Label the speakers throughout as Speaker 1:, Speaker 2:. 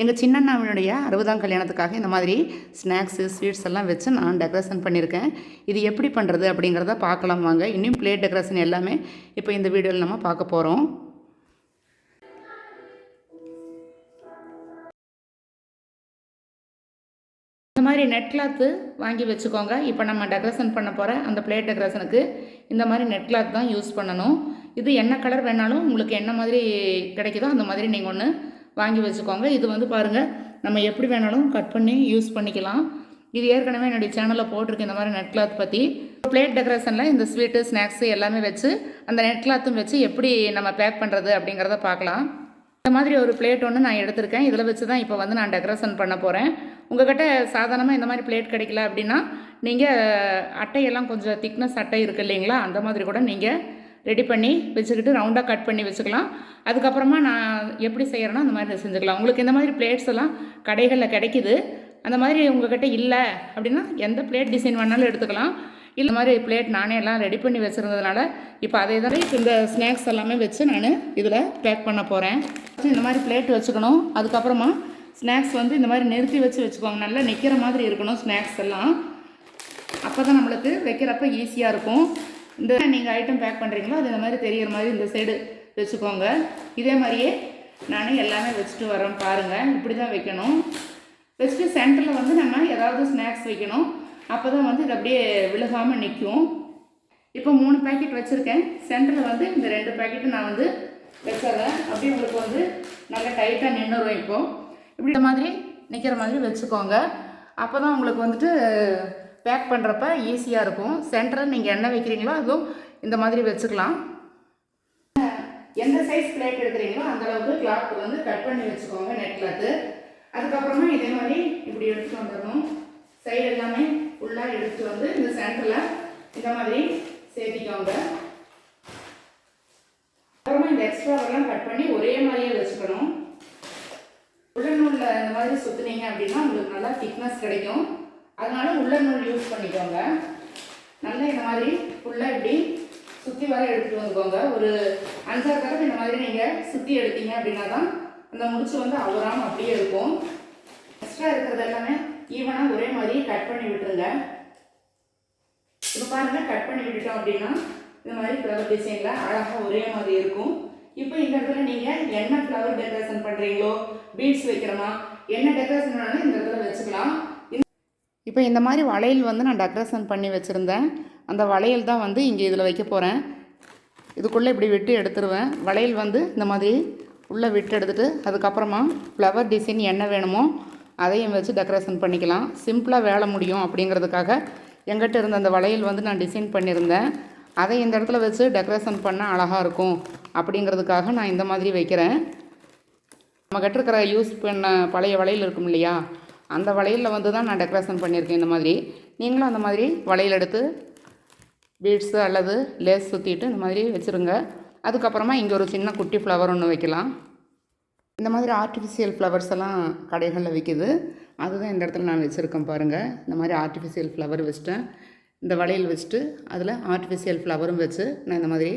Speaker 1: எங்கள் சின்னண்ணாவினுடைய அறுபதாம் கல்யாணத்துக்காக இந்த மாதிரி ஸ்நாக்ஸு ஸ்வீட்ஸ் எல்லாம் வச்சு நான் டெக்கரேஷன் பண்ணியிருக்கேன். இது எப்படி பண்ணுறது அப்படிங்கிறத பார்க்கலாம் வாங்க. இன்னும் பிளேட் டெக்கரேஷன் எல்லாமே இப்போ இந்த வீடியோவில் நம்ம பார்க்க போகிறோம் இந்த மாதிரி நெட் கிளாத்து வாங்கி வச்சுக்கோங்க. இப்போ நம்ம டெக்கரேஷன் பண்ண போகிற அந்த பிளேட் டெக்கரேஷனுக்கு இந்த மாதிரி நெட் கிளாத் தான் யூஸ் பண்ணணும். இது என்ன கலர் வேணாலும் உங்களுக்கு என்ன மாதிரி கிடைக்குதோ அந்த மாதிரி நீங்கள் ஒன்று வாங்கி வச்சுக்கோங்க. இது வந்து பாருங்கள் நம்ம எப்படி வேணாலும் கட் பண்ணி யூஸ் பண்ணிக்கலாம். இது ஏற்கனவே என்னுடைய சேனலில் போட்டிருக்கு இந்த மாதிரி நெட் கிளாத் பற்றி பிளேட் டெக்கரேஷனில் இந்த ஸ்வீட்டு ஸ்நாக்ஸு எல்லாமே வச்சு அந்த நெட் கிளாத்தும் வச்சு எப்படி நம்ம பேக் பண்ணுறது அப்படிங்கிறத பார்க்கலாம் இந்த மாதிரி ஒரு பிளேட் ஒன்று நான் எடுத்திருக்கேன். இதில் வச்சு தான் இப்போ வந்து நான் டெக்கரேஷன் பண்ண போகிறேன் உங்கள்கிட்ட சாதாரணமாக இந்த மாதிரி பிளேட் கிடைக்கல அப்படின்னா நீங்கள் அட்டையெல்லாம் கொஞ்சம் திக்னஸ் அட்டை இருக்குது இல்லைங்களா அந்த மாதிரி கூட நீங்கள் ரெடி பண்ணி வச்சுக்கிட்டு ரவுண்டாக கட் பண்ணி வச்சுக்கலாம். அதுக்கப்புறமா நான் எப்படி செய்கிறேன்னா அந்த மாதிரி செஞ்சுக்கலாம். உங்களுக்கு இந்த மாதிரி பிளேட்ஸ் எல்லாம் கடைகளில் கிடைக்குது. அந்த மாதிரி உங்கள்கிட்ட இல்லை அப்படின்னா எந்த பிளேட் டிசைன் வேணாலும் எடுத்துக்கலாம். இல்லை இந்த மாதிரி பிளேட் நானே எல்லாம் ரெடி பண்ணி வச்சுருந்ததுனால இப்போ அதே தான் இந்த ஸ்நாக்ஸ் எல்லாமே வச்சு நான் இதில் பேக் பண்ண போகிறேன் இந்த மாதிரி பிளேட் வச்சுக்கணும். அதுக்கப்புறமா ஸ்நாக்ஸ் வந்து இந்த மாதிரி நிறுத்தி வச்சு வச்சுக்கோங்க. நல்லா நிற்கிற மாதிரி இருக்கணும் ஸ்நாக்ஸ் எல்லாம். அப்போ தான் நம்மளுக்கு வைக்கிறப்ப ஈஸியாக இருக்கும். இந்த நீங்கள் ஐட்டம் பேக் பண்ணுறீங்களோ அது இந்த மாதிரி தெரிகிற மாதிரி இந்த சைடு வச்சுக்கோங்க. இதே மாதிரியே நான் எல்லாமே வச்சுட்டு வரேன் பாருங்கள் இப்படி தான் வைக்கணும் வச்சுட்டு சென்டரில் வந்து நம்ம ஏதாவது ஸ்நாக்ஸ் வைக்கணும். அப்போ தான் வந்து இது அப்படியே விழுகாமல் நிற்கும் இப்போ மூணு பேக்கெட் வச்சுருக்கேன். சென்டரில் வந்து இந்த ரெண்டு பேக்கெட்டு நான் வந்து வச்சிடுறேன். அப்படியே உங்களுக்கு வந்து நல்லா டைட்டாக நின்றுடும் இப்போது இப்படி இந்த மாதிரி நிற்கிற மாதிரி வச்சுக்கோங்க. அப்போ தான் உங்களுக்கு வந்துட்டு பேக் பண்ணுறப்ப ஈஸியாக இருக்கும். சென்டரில் நீங்கள் என்ன வைக்கிறீங்களோ அதுவும் இந்த மாதிரி வச்சுக்கலாம். எந்த சைஸ் பிளேட் எடுக்கிறீங்களோ அந்தளவுக்கு கிளாத் வந்து கட் பண்ணி வச்சுக்கோங்க நெட் கிளாத்து அதுக்கப்புறமா இதே மாதிரி இப்படி எடுத்துகிட்டு வந்துடணும். சைடு எல்லாமே ஃபுல்லாக எடுத்துட்டு வந்து இந்த சென்டரில் இந்த மாதிரி சேர்த்திக்கோங்க. அப்புறமா இந்த எக்ஸ்ட்ராவெல்லாம் கட் பண்ணி ஒரே மாதிரியே வச்சுக்கணும். உள்ள நூலில் இந்த மாதிரி சுற்றுனீங்க அப்படின்னா உங்களுக்கு நல்லா திக்னஸ் கிடைக்கும். அதனால உள்ள நூல் யூஸ் பண்ணிக்கோங்க. நல்லா இந்த மாதிரி ஃபுல்லாக இப்படி சுற்றி வர எடுத்துகிட்டு வந்துக்கோங்க. ஒரு அஞ்சாறு தடவை இந்த மாதிரி நீங்கள் சுற்றி எடுத்தீங்க அப்படின்னா தான் அந்த முடிச்சு வந்து அவராமல் அப்படியே இருக்கும். எக்ஸ்ட்ரா இருக்கிறது எல்லாமே ஈவனாக ஒரே மாதிரி கட் பண்ணி விட்டுருங்க. இப்போ பாருங்கள் கட் பண்ணி விட்டுட்டோம் அப்படின்னா இந்த மாதிரி ஃப்ளவர் டிசைனில் அழகாக ஒரே மாதிரி இருக்கும். இப்போ இந்த இடத்துல நீங்கள் என்ன ஃப்ளவர் டெக்கரேஷன் பண்ணுறீங்களோ பீட்ஸ் வைக்கிறோமா என்ன டெக்கரேஷன் வேணாலும் இந்த இடத்துல வச்சுக்கலாம். இப்போ இந்த மாதிரி வளையல் வந்து நான் டெக்கரேஷன் பண்ணி வச்சுருந்தேன். அந்த வளையல் தான் வந்து இங்கே இதில் வைக்க போகிறேன் இதுக்குள்ளே இப்படி விட்டு எடுத்துருவேன். வளையல் வந்து இந்த மாதிரி உள்ளே விட்டு எடுத்துகிட்டு அதுக்கப்புறமா ஃப்ளவர் டிசைன் என்ன வேணுமோ அதையும் வச்சு டெக்கரேஷன் பண்ணிக்கலாம். சிம்பிளாக வேலை முடியும் அப்படிங்கிறதுக்காக எங்கிட்ட இருந்த அந்த வளையல் வந்து நான் டிசைன் பண்ணியிருந்தேன். அதை இந்த இடத்துல வச்சு டெக்கரேஷன் பண்ணால் அழகாக இருக்கும் அப்படிங்கிறதுக்காக நான் இந்த மாதிரி வைக்கிறேன். நம்ம கிட்ட இருக்கிற யூஸ் பண்ண பழைய வளையல் இருக்கும் இல்லையா? அந்த வளையலில் வந்து தான் நான் டெக்கரேஷன் பண்ணியிருக்கேன் இந்த மாதிரி. நீங்களும் அந்த மாதிரி வளையல் எடுத்து பீட்ஸு அல்லது லேஸ் சுற்றிட்டு இந்த மாதிரி வச்சுருங்க. அதுக்கப்புறமா இங்கே ஒரு சின்ன குட்டி ஃப்ளவர் ஒன்று வைக்கலாம். இந்த மாதிரி ஆர்டிஃபிஷியல் ஃப்ளவர்ஸ் எல்லாம் கடைகளில் விற்கிது அதுதான் இந்த இடத்துல நான் வச்சுருக்கேன் பாருங்கள் இந்த மாதிரி ஆர்டிஃபிஷியல் ஃப்ளவர் வச்சுட்டேன் இந்த வளையல் வச்சுட்டு அதில் ஆர்டிஃபிஷியல் ஃப்ளவரும் வச்சு நான் இந்த மாதிரி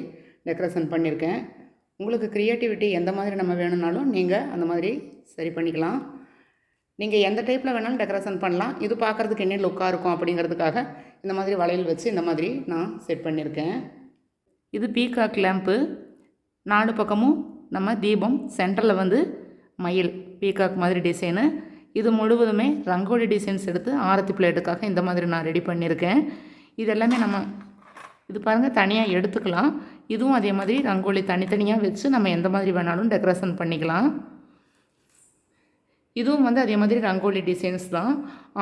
Speaker 1: டெக்கரேஷன் பண்ணியிருக்கேன். உங்களுக்கு க்ரியேட்டிவிட்டி எந்த மாதிரி நம்ம வேணும்னாலும் நீங்கள் அந்த மாதிரி சரி பண்ணிக்கலாம். நீங்கள் எந்த டைப்பில் வேணாலும் டெக்கரேஷன் பண்ணலாம். இது பார்க்குறதுக்கு என்ன லுக்காக இருக்கும் அப்படிங்கிறதுக்காக இந்த மாதிரி வளையல் வச்சு இந்த மாதிரி நான் செட் பண்ணியிருக்கேன் இது பீகாக் லேம்ப்பு நாலு பக்கமும் நம்ம தீபம் சென்டரில் வந்து மயில் பீகாக் மாதிரி டிசைனு இது முழுவதுமே ரங்கோலி டிசைன்ஸ் எடுத்து ஆரத்தி பிளேட்டுக்காக இந்த மாதிரி நான் ரெடி பண்ணியிருக்கேன் இது எல்லாமே நம்ம இது பாருங்கள் தனியாக எடுத்துக்கலாம். இதுவும் அதே மாதிரி ரங்கோலி தனித்தனியாக வச்சு நம்ம எந்த மாதிரி வேணாலும் டெக்கரேஷன் பண்ணிக்கலாம். இதுவும் வந்து அதே மாதிரி ரங்கோலி டிசைன்ஸ் தான்.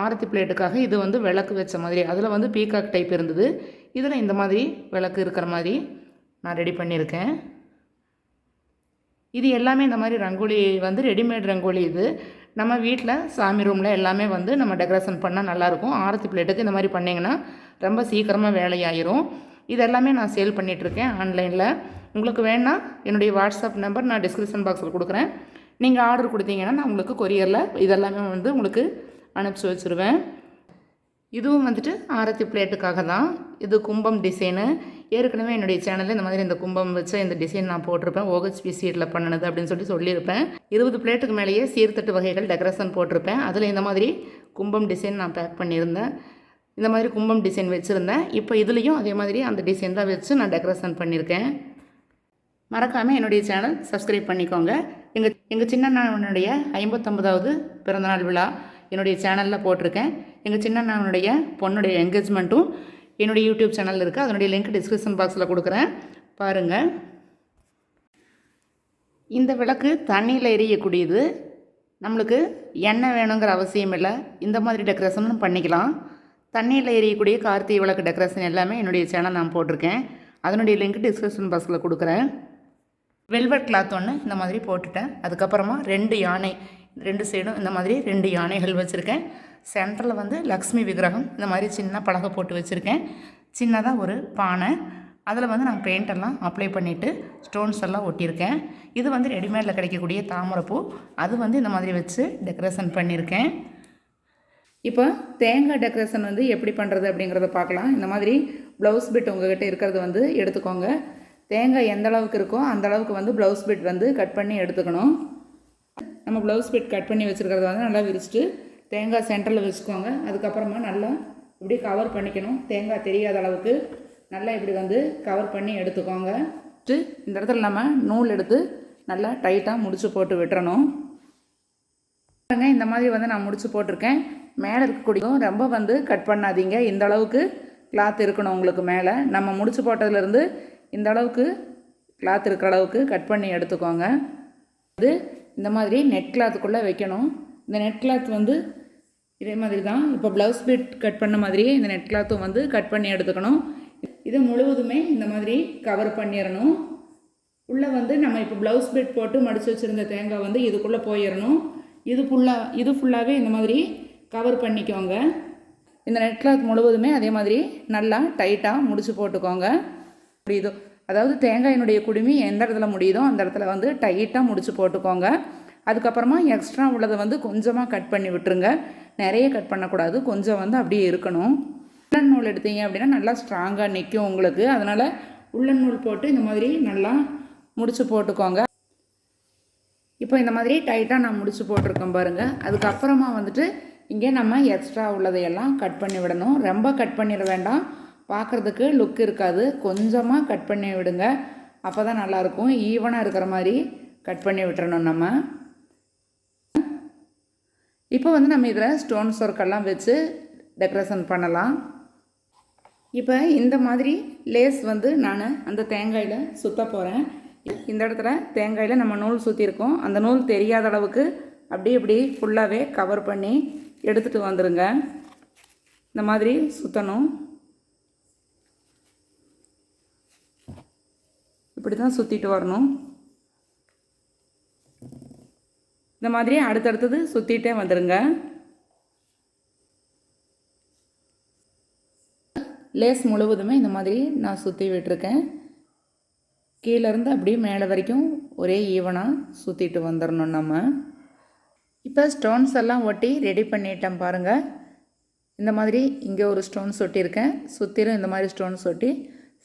Speaker 1: ஆரத்தி பிளேட்டுக்காக இது வந்து விளக்கு வச்ச மாதிரி அதில் வந்து பீகாக் டைப் இருந்தது. இதில் இந்த மாதிரி விளக்கு இருக்கிற மாதிரி நான் ரெடி பண்ணியிருக்கேன். இது எல்லாமே இந்த மாதிரி ரங்கோலி வந்து ரெடிமேட் ரங்கோலி இது. நம்ம வீட்டில் சாமி ரூமில் எல்லாமே வந்து நம்ம டெக்கரேஷன் பண்ணால் நல்லாயிருக்கும். ஆரத்தி பிளேட்டுக்கு இந்த மாதிரி பண்ணிங்கன்னா ரொம்ப சீக்கிரமாக வேலையாயிரும். இது எல்லாமே நான் சேல் பண்ணிகிட்ருக்கேன் ஆன்லைனில் உங்களுக்கு வேணால் என்னுடைய வாட்ஸ்அப் நம்பர் நான் டிஸ்கிரிப்ஷன் பாக்ஸில் கொடுக்குறேன். நீங்கள் ஆர்டர் கொடுத்தீங்கன்னா நான் உங்களுக்கு கொரியரில் இதெல்லாமே வந்து உங்களுக்கு அனுப்பிச்சி வச்சுருவேன். இதுவும் வந்துட்டு ஆரத்தி பிளேட்டுக்காக தான். இது கும்பம் டிசைனு ஏற்கனவே என்னுடைய சேனலில் இந்த மாதிரி இந்த கும்பம் வச்ச இந்த டிசைன் நான் போட்டிருப்பேன். ஓஹெச்பி சீட்டில் பண்ணினது அப்படின்னு சொல்லி சொல்லியிருப்பேன். இருபது பிளேட்டுக்கு மேலேயே சீர்தட்டு வகைகள் டெக்கரேஷன் போட்டிருப்பேன். அதில் இந்த மாதிரி கும்பம் டிசைன் நான் பேக் பண்ணியிருந்தேன். இந்த மாதிரி கும்பம் டிசைன் வச்சுருந்தேன். இப்போ இதுலேயும் அதே மாதிரி அந்த டிசைன் தான் வச்சு நான் டெக்கரேஷன் பண்ணியிருக்கேன். மறக்காமல் என்னுடைய சேனல் சப்ஸ்கிரைப் பண்ணிக்கோங்க. எங்கள் எங்கள் சின்னண்ணனுடைய ஐம்பத்தொம்பதாவது பிறந்தநாள் விழா என்னுடைய சேனலில் போட்டிருக்கேன். எங்கள் சின்னண்ணனுடைய பொண்ணுடைய என்கேஜ்மெண்ட்டும் என்னுடைய யூடியூப் சேனலில் இருக்குது அதனுடைய லிங்க் டிஸ்கிரிப்ஷன் பாக்ஸில் கொடுக்குறேன். பாருங்கள் இந்த விளக்கு தண்ணியில் எரியக்கூடியது. நம்மளுக்கு எண்ணெய் வேணுங்கிற அவசியம் இல்லை. இந்த மாதிரி டெக்கரேஷனும் பண்ணிக்கலாம். தண்ணியில் எரியக்கூடிய கார்த்திகை விளக்கு டெக்கரேஷன் எல்லாமே என்னுடைய சேனல் நான் போட்டிருக்கேன். அதனுடைய லிங்க் டிஸ்கிரிப்ஷன் பாக்ஸில் கொடுக்குறேன். வெல்வெட் கிளாத் ஒன்று இந்த மாதிரி போட்டுட்டேன். அதுக்கப்புறமா ரெண்டு யானை ரெண்டு சைடும் இந்த மாதிரி ரெண்டு யானைகள் வச்சுருக்கேன். சென்டரில் வந்து லக்ஷ்மி விக்கிரகம் இந்த மாதிரி சின்ன பலகை போட்டு வச்சுருக்கேன். சின்னதாக ஒரு பானை. அதில் வந்து நான் பெயிண்டெல்லாம் அப்ளை பண்ணிவிட்டு ஸ்டோன்ஸ் எல்லாம் ஒட்டியிருக்கேன். இது வந்து ரெடிமேடில் கிடைக்கக்கூடிய தாமரைப்பூ. அது வந்து இந்த மாதிரி வச்சு டெக்கரேஷன் பண்ணியிருக்கேன். இப்போ தேங்காய் டெக்கரேஷன் வந்து எப்படி பண்ணுறது அப்படிங்கிறத பார்க்கலாம். இந்த மாதிரி ப்ளவுஸ் பிட் உங்கள்கிட்ட இருக்கிறது வந்து எடுத்துக்கோங்க. தேங்காய் எந்த அளவுக்கு இருக்கோ அந்த அளவுக்கு வந்து ப்ளவுஸ் பிட் வந்து கட் பண்ணி எடுத்துக்கணும். நம்ம ப்ளவுஸ் பிட் கட் பண்ணி வச்சுருக்கிறத வந்து நல்லா விரிச்சிட்டு தேங்காய் சென்டரில் வச்சுக்கோங்க. அதுக்கப்புறமா நல்லா இப்படி கவர் பண்ணிக்கணும். தேங்காய் தெரியாத அளவுக்கு நல்லா இப்படி வந்து கவர் பண்ணி எடுத்துக்கோங்க. இந்த இடத்துல நம்ம நூல் எடுத்து நல்லா டைட்டாக முடிச்சு போட்டு விட்டுறணும். பாருங்க இந்த மாதிரி வந்து நான் முடிச்சு போட்டிருக்கேன். மேலே இருக்கக்கூடியதும் ரொம்ப வந்து கட் பண்ணாதீங்க. இந்த அளவுக்கு கிளாத் இருக்கணும் உங்களுக்கு மேலே. நம்ம முடிச்சு போட்டதுலேருந்து இந்த அளவுக்கு கிளாத் இருக்கிற அளவுக்கு கட் பண்ணி எடுத்துக்கோங்க. இது இந்த மாதிரி நெட் கிளாத்துக்குள்ளே வைக்கணும். இந்த நெட் கிளாத் வந்து இதே மாதிரி தான் இப்போ ப்ளவுஸ் பிட் கட் பண்ண மாதிரியே இந்த நெட் கிளாத்தும் வந்து கட் பண்ணி எடுத்துக்கணும். இது முழுவதுமே இந்த மாதிரி கவர் பண்ணிடணும் உள்ளே வந்து நம்ம இப்போ ப்ளவுஸ் பிட் போட்டு மடித்து வச்சுருந்த தேங்காய் வந்து இதுக்குள்ளே போயிடணும் இது ஃபுல்லாக இது ஃபுல்லாகவே இந்த மாதிரி கவர் பண்ணிக்கோங்க. இந்த நெட் கிளாத் முழுவதுமே அதே மாதிரி நல்லா டைட்டாக முடிச்சு போட்டுக்கோங்க. முடியுதோ அதாவது தேங்காயினுடைய குடுமி எந்த இடத்துல முடியுதோ அந்த இடத்துல வந்து டைட்டாக முடிச்சு போட்டுக்கோங்க. அதுக்கப்புறமா எக்ஸ்ட்ரா உள்ளதை வந்து கொஞ்சமாக கட் பண்ணி விட்டுருங்க. நிறைய கட் பண்ணக்கூடாது. கொஞ்சம் வந்து அப்படியே இருக்கணும். உள்ளன் நூல் எடுத்தீங்க அப்படின்னா நல்லா ஸ்ட்ராங்காக நிற்கும் உங்களுக்கு. அதனால் உள்ளன் நூல் போட்டு இந்த மாதிரி நல்லா முடிச்சு போட்டுக்கோங்க. இப்போ இந்த மாதிரி டைட்டாக நான் முடிச்சு போட்டிருக்கேன் பாருங்கள் அதுக்கப்புறமா வந்துட்டு இங்கே நம்ம எக்ஸ்ட்ரா உள்ளதையெல்லாம் கட் பண்ணி விடணும். ரொம்ப கட் பண்ணிட வேண்டாம். பார்க்குறதுக்கு லுக் இருக்காது. கொஞ்சமாக கட் பண்ணி விடுங்க. அப்போ தான் நல்லாயிருக்கும் ஈவனாக இருக்கிற மாதிரி கட் பண்ணி விட்டுறணும் நம்ம. இப்போ வந்து நம்ம இதில் ஸ்டோன்ஸ் ஒர்க்கெல்லாம் வச்சு டெக்கரேஷன் பண்ணலாம். இப்போ இந்த மாதிரி லேஸ் வந்து நான் அந்த தேங்காயில் சுத்த போகிறேன் இந்த இடத்துல தேங்காயில் நம்ம நூல் சுற்றிருக்கோம் அந்த நூல் தெரியாத அளவுக்கு அப்படியே இப்படி ஃபுல்லாகவே கவர் பண்ணி எடுத்துகிட்டு வந்துடுங்க இந்த மாதிரி சுற்றணும் இப்படி தான் சுற்றிட்டு வரணும். இந்த மாதிரி அடுத்தடுத்தது சுற்றிட்டே வந்துடுங்க லேஸ் முழுவதுமே இந்த மாதிரி நான் சுற்றி விட்டுருக்கேன். கீழேருந்து அப்படியே மேலே வரைக்கும் ஒரே ஈவனாக சுற்றிட்டு வந்துடணும் நம்ம. இப்போ ஸ்டோன்ஸ் எல்லாம் ஒட்டி ரெடி பண்ணிட்டேன் பாருங்கள் இந்த மாதிரி இங்கே ஒரு ஸ்டோன்ஸ் ஒட்டியிருக்கேன். சுற்றிலும் இந்த மாதிரி ஸ்டோன்ஸ் ஒட்டி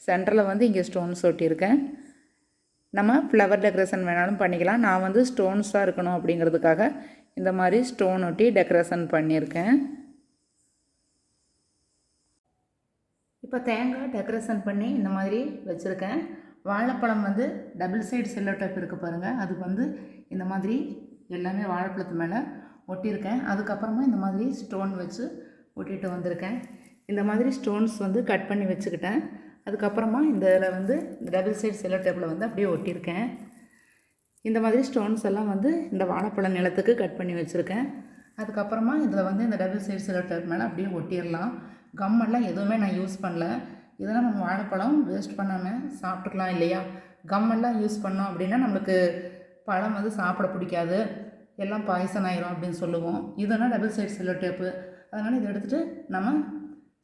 Speaker 1: சென்டரில் வந்து இங்கே ஸ்டோன்ஸ் ஒட்டியிருக்கேன். நம்ம ஃப்ளவர் டெக்கரேஷன் வேணாலும் பண்ணிக்கலாம். நான் வந்து ஸ்டோன்ஸாக இருக்கணும் அப்படிங்கிறதுக்காக இந்த மாதிரி ஸ்டோன் ஒட்டி டெக்கரேஷன் பண்ணியிருக்கேன். இப்போ தேங்காய் டெக்கரேஷன் பண்ணி இந்த மாதிரி வச்சுருக்கேன். வாழைப்பழம் வந்து டபுள் சைடு செல்லோ டைப் இருக்குது பாருங்கள் அதுக்கு வந்து இந்த மாதிரி எல்லாமே வாழைப்பழத்து மேலே ஒட்டியிருக்கேன். அதுக்கப்புறமா இந்த மாதிரி ஸ்டோன் வச்சு ஒட்டிட்டு வந்திருக்கேன். இந்த மாதிரி ஸ்டோன்ஸ் வந்து கட் பண்ணி வச்சுக்கிட்டேன். அதுக்கப்புறமா இந்த இதில் வந்து இந்த டபுள் சைடு செல்லோ டேப்பில் வந்து அப்படியே ஒட்டியிருக்கேன். இந்த மாதிரி ஸ்டோன்ஸ் எல்லாம் வந்து இந்த வாழைப்பழ நிலத்துக்கு கட் பண்ணி வச்சுருக்கேன். அதுக்கப்புறமா இதில் வந்து இந்த டபுள் சைடு செல்லோ டேப் மேலே அப்படியே ஒட்டிடலாம். கம்மெல்லாம் எதுவுமே நான் யூஸ் பண்ணல. இதெல்லாம் நம்ம வாழைப்பழம் வேஸ்ட் பண்ணாமல் சாப்பிட்டுக்கலாம் இல்லையா? கம்மெல்லாம் யூஸ் பண்ணோம் அப்படின்னா நம்மளுக்கு பழம் வந்து சாப்பிட பிடிக்காது. எல்லாம் பாய்சன் ஆயிரும் அப்படின்னு சொல்லுவோம். இதுனா டபுள் சைடு செல்லோ டேப்பு அதனால் இதை எடுத்துகிட்டு நம்ம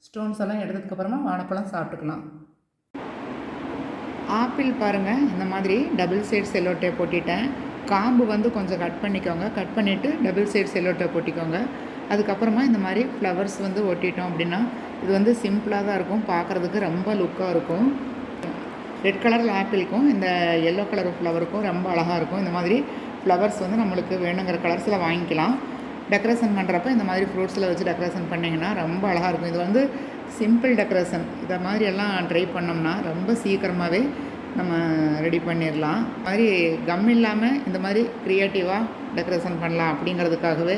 Speaker 1: ஸ்டோன்ஸ் எல்லாம் எடுத்ததுக்கப்புறமா வாழைப்பழம் சாப்பிட்டுக்கலாம். ஆப்பிள் பாருங்கள் இந்த மாதிரி டபுள் சைடு செல்லோ டேப் போட்டிட்டேன். காம்பு வந்து கொஞ்சம் கட் பண்ணிக்கோங்க. கட் பண்ணிவிட்டு டபுள் சைடு செல்லோ டேப் ஒட்டிக்கோங்க அதுக்கப்புறமா இந்த மாதிரி ஃப்ளவர்ஸ் வந்து ஒட்டிட்டோம் அப்படின்னா இது வந்து சிம்பிளாக தான் இருக்கும். பார்க்குறதுக்கு ரொம்ப லுக்காக இருக்கும். ரெட் கலர் ஆப்பிளுக்கும் இந்த எல்லோ கலர் ஃப்ளவருக்கும் ரொம்ப அழகாக இருக்கும். இந்த மாதிரி ஃப்ளவர்ஸ் வந்து நம்மளுக்கு வேணுங்கிற கலர்ஸில் வாங்கிக்கலாம். டெக்கரேஷன் பண்ணுறப்ப இந்த மாதிரி ஃப்ரூட்ஸில் வச்சு டெக்கரேஷன் பண்ணிங்கன்னா ரொம்ப அழகாக இருக்கும். இது வந்து சிம்பிள் டெக்கரேஷன். இதை மாதிரி எல்லாம் ட்ரை பண்ணோம்னா ரொம்ப சீக்கிரமாகவே நம்ம ரெடி பண்ணிடலாம். மாதிரி கம் இல்லாமல் இந்த மாதிரி க்ரியேட்டிவாக டெக்கரேஷன் பண்ணலாம் அப்படிங்கிறதுக்காகவே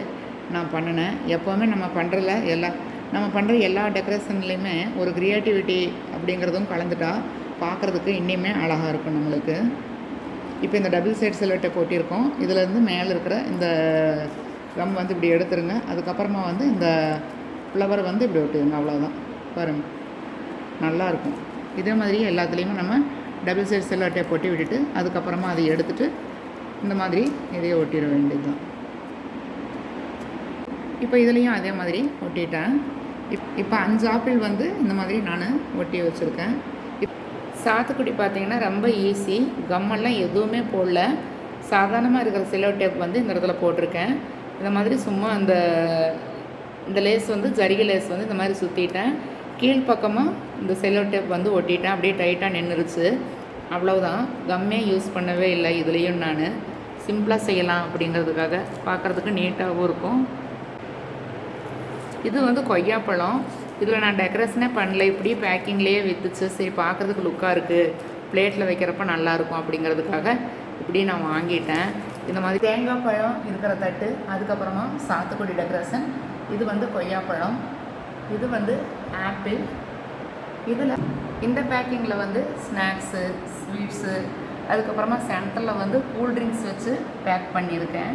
Speaker 1: நான் பண்ணினேன். எப்போவுமே நம்ம பண்ணுறல எல்லா நம்ம பண்ணுற எல்லா டெக்கரேஷன்லேயுமே ஒரு க்ரியேட்டிவிட்டி அப்படிங்கிறதும் கலந்துட்டா பார்க்குறதுக்கு இன்னுமே அழகாக இருக்கும் நம்மளுக்கு. இப்போ இந்த டபுள் சைட் சிலட்டை போட்டிருக்கோம் இதுலேருந்து மேலே இருக்கிற இந்த கம் வந்து இப்படி எடுத்துருங்க. அதுக்கப்புறமா வந்து இந்த ஃப்ளவர் வந்து இப்படி ஒட்டுதுங்க அவ்வளோதான் பாருங்கள் நல்லாயிருக்கும் இதே மாதிரி எல்லாத்துலேயுமே நம்ம டபுள் சைட் செல்வெட்டை போட்டு விட்டுட்டு அதுக்கப்புறமா அதை எடுத்துட்டு இந்த மாதிரி இதையே ஒட்டிட வேண்டியதுதான். இப்போ இதுலேயும் அதே மாதிரி ஒட்டிட்டேன். இப் இப்போ அஞ்சு ஆப்பிள் வந்து இந்த மாதிரி நான் ஒட்டி வச்சுருக்கேன். இப் சாத்துக்குடி பார்த்தீங்கன்னா ரொம்ப ஈஸி கம்மெல்லாம் எதுவுமே போடல. சாதாரணமாக இருக்கிற செலோ டேப் வந்து இந்த இடத்துல போட்டிருக்கேன். இந்த மாதிரி சும்மா அந்த இந்த லேஸ் வந்து ஜரிகை லேஸ் வந்து இந்த மாதிரி சுற்றிட்டேன் கீழ்ப்பக்கமாக இந்த செல்லோ டேப் வந்து ஒட்டிட்டேன். அப்படியே டைட்டாக நின்றுருச்சு. அவ்வளோதான் கம்மே யூஸ் பண்ணவே இல்லை இதுலேயும் நான். சிம்பிளாக செய்யலாம் அப்படிங்கிறதுக்காக பார்க்குறதுக்கு நீட்டாகவும் இருக்கும். இது வந்து கொய்யாப்பழம். இதில் நான் டெக்கரேஷனே பண்ணல. இப்படி பேக்கிங்லேயே விற்றுச்சு சரி பார்க்குறதுக்கு லுக்காக இருக்குது பிளேட்டில் வைக்கிறப்ப நல்லாயிருக்கும் அப்படிங்கிறதுக்காக இப்படி நான் வாங்கிட்டேன். இந்த மாதிரி தேங்காய் பழம் இருக்கிற தட்டு அதுக்கப்புறமா சாத்துக்குடி டெக்கரேஷன் இது வந்து கொய்யாப்பழம். இது வந்து ஆப்பிள். இதில் இந்த பேக்கிங்கில் வந்து ஸ்நாக்ஸு ஸ்வீட்ஸு அதுக்கப்புறமா சென்டரில் வந்து கூல் ட்ரிங்க்ஸ் வச்சு பேக் பண்ணியிருக்கேன்.